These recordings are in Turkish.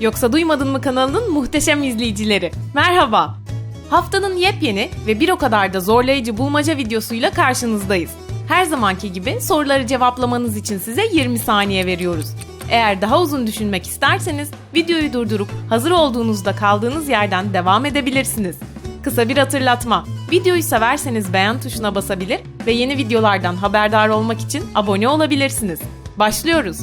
Yoksa Duymadın mı kanalının muhteşem izleyicileri. Merhaba. Haftanın yepyeni ve bir o kadar da zorlayıcı bulmaca videosuyla karşınızdayız. Her zamanki gibi soruları cevaplamanız için size 20 saniye veriyoruz. Eğer daha uzun düşünmek isterseniz videoyu durdurup hazır olduğunuzda kaldığınız yerden devam edebilirsiniz. Kısa bir hatırlatma. Videoyu severseniz beğen tuşuna basabilir ve yeni videolardan haberdar olmak için abone olabilirsiniz. Başlıyoruz.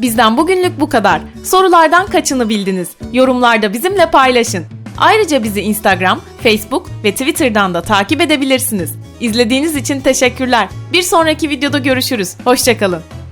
Bizden bugünlük bu kadar. Sorulardan kaçını bildiniz? Yorumlarda bizimle paylaşın. Ayrıca bizi Instagram, Facebook ve Twitter'dan da takip edebilirsiniz. İzlediğiniz için teşekkürler. Bir sonraki videoda görüşürüz. Hoşçakalın.